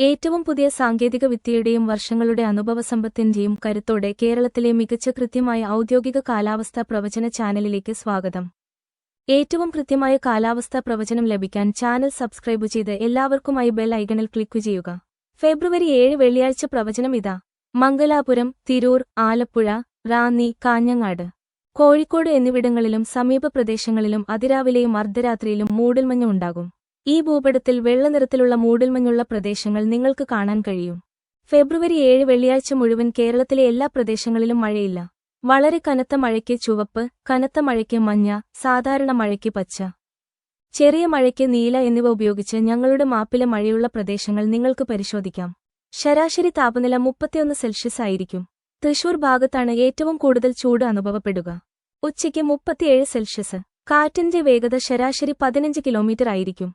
ഏറ്റവും പുതിയ സാങ്കേതിക വിദ്യയുടെയും വർഷങ്ങളുടെ അനുഭവസമ്പത്തിന്റെയും കരുത്തോടെ കേരളത്തിലെ മികച്ച കൃത്യമായ ഔദ്യോഗിക കാലാവസ്ഥാ പ്രവചന ചാനലിലേക്ക് സ്വാഗതം. ഏറ്റവും കൃത്യമായ കാലാവസ്ഥാ പ്രവചനം ലഭിക്കാൻ ചാനൽ സബ്സ്ക്രൈബ് ചെയ്ത് എല്ലാവർക്കുമായി ബെൽ ഐക്കണിൽ ക്ലിക്ക് ചെയ്യുക. ഫെബ്രുവരി ഏഴ് വെള്ളിയാഴ്ച പ്രവചനം ഇതാ. മംഗലാപുരം തിരൂർ ആലപ്പുഴ റാന്നി കാഞ്ഞങ്ങാട്. കോഴിക്കോട് എന്നിവിടങ്ങളിലും സമീപ പ്രദേശങ്ങളിലും അതിരാവിലെയും അർദ്ധരാത്രിയിലും മൂടൽമഞ്ഞ് ഉണ്ടാകും. ഈ ഭൂപടത്തിൽ വെള്ളനിറത്തിലുള്ള മൂടിൽമഞ്ഞുള്ള പ്രദേശങ്ങൾ നിങ്ങൾക്ക് കാണാൻ കഴിയും. ഫെബ്രുവരി ഏഴ് വെള്ളിയാഴ്ച മുഴുവൻ കേരളത്തിലെ എല്ലാ പ്രദേശങ്ങളിലും മഴയില്ല. വളരെ കനത്ത മഴയ്ക്ക് ചുവപ്പ് കനത്ത മഴയ്ക്ക് മഞ്ഞ സാധാരണ മഴയ്ക്ക് പച്ച. ചെറിയ മഴയ്ക്ക് നീല എന്നിവ ഉപയോഗിച്ച് ഞങ്ങളുടെ മാപ്പിലെ മഴയുള്ള പ്രദേശങ്ങൾ നിങ്ങൾക്ക് പരിശോധിക്കാം. ശരാശരി താപനില മുപ്പത്തിയൊന്ന് സെൽഷ്യസ് ആയിരിക്കും. തൃശൂർ ഭാഗത്താണ് ഏറ്റവും കൂടുതൽ ചൂട് അനുഭവപ്പെടുക. ഉച്ചയ്ക്ക് മുപ്പത്തിയേഴ് സെൽഷ്യസ്. കാറ്റിന്റെ വേഗത ശരാശരി പതിനഞ്ച് കിലോമീറ്റർ ആയിരിക്കും.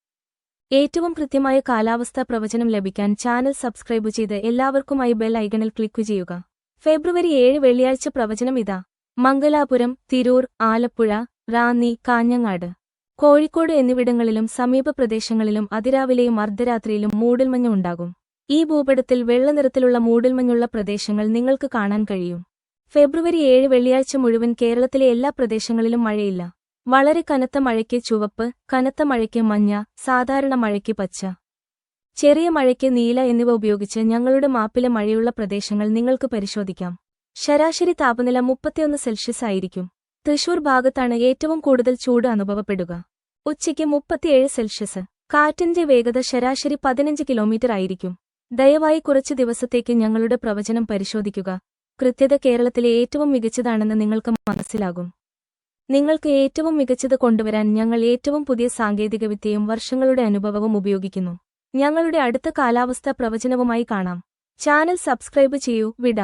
ഏറ്റവും കൃത്യമായ കാലാവസ്ഥാ പ്രവചനം ലഭിക്കാൻ ചാനൽ സബ്സ്ക്രൈബ് ചെയ്ത് എല്ലാവർക്കുമായി ബെൽ ഐക്കണിൽ ക്ലിക്ക് ചെയ്യുക. ഫെബ്രുവരി ഏഴ് വെള്ളിയാഴ്ച പ്രവചനം ഇതാ. മംഗലാപുരം തിരൂർ ആലപ്പുഴ റാന്നി കാഞ്ഞങ്ങാട്. കോഴിക്കോട് എന്നിവിടങ്ങളിലും സമീപ പ്രദേശങ്ങളിലും അതിരാവിലെയും അർദ്ധരാത്രിയിലും മൂടൽമഞ്ഞ് ഉണ്ടാകും. ഈ ഭൂപടത്തിൽ വെള്ളനിറത്തിലുള്ള മൂടൽമഞ്ഞുള്ള പ്രദേശങ്ങൾ നിങ്ങൾക്ക് കാണാൻ കഴിയും. ഫെബ്രുവരി ഏഴ് വെള്ളിയാഴ്ച മുഴുവൻ കേരളത്തിലെ എല്ലാ പ്രദേശങ്ങളിലും മഴയില്ല. വളരെ കനത്ത മഴയ്ക്ക് ചുവപ്പ് കനത്ത മഴയ്ക്ക് മഞ്ഞ സാധാരണ മഴയ്ക്ക് പച്ച. ചെറിയ മഴയ്ക്ക് നീല എന്നിവ ഉപയോഗിച്ച് ഞങ്ങളുടെ മാപ്പിലെ മഴയുള്ള പ്രദേശങ്ങൾ നിങ്ങൾക്ക് പരിശോധിക്കാം. ശരാശരി താപനില മുപ്പത്തിയൊന്ന് സെൽഷ്യസ് ആയിരിക്കും. തൃശൂർ ഭാഗത്താണ് ഏറ്റവും കൂടുതൽ ചൂട് അനുഭവപ്പെടുക. ഉച്ചയ്ക്ക് മുപ്പത്തിയേഴ് സെൽഷ്യസ്. കാറ്റിന്റെ വേഗത ശരാശരി പതിനഞ്ച് കിലോമീറ്റർ ആയിരിക്കും. ദയവായി കുറച്ച് ദിവസത്തേക്ക് ഞങ്ങളുടെ പ്രവചനം പരിശോധിക്കുക. കൃത്യത കേരളത്തിലെ ഏറ്റവും മികച്ചതാണെന്ന് നിങ്ങൾക്ക് മനസ്സിലാകും. നിങ്ങൾക്ക് ഏറ്റവും മികച്ചത് കൊണ്ടുവരാൻ ഞങ്ങൾ ഏറ്റവും പുതിയ സാങ്കേതികവിദ്യയും വർഷങ്ങളുടെ അനുഭവവും ഉപയോഗിക്കുന്നു. ഞങ്ങളുടെ അടുത്ത കാലാവസ്ഥാ പ്രവചനവുമായി കാണാം. ചാനൽ സബ്സ്ക്രൈബ് ചെയ്യൂ. വിട.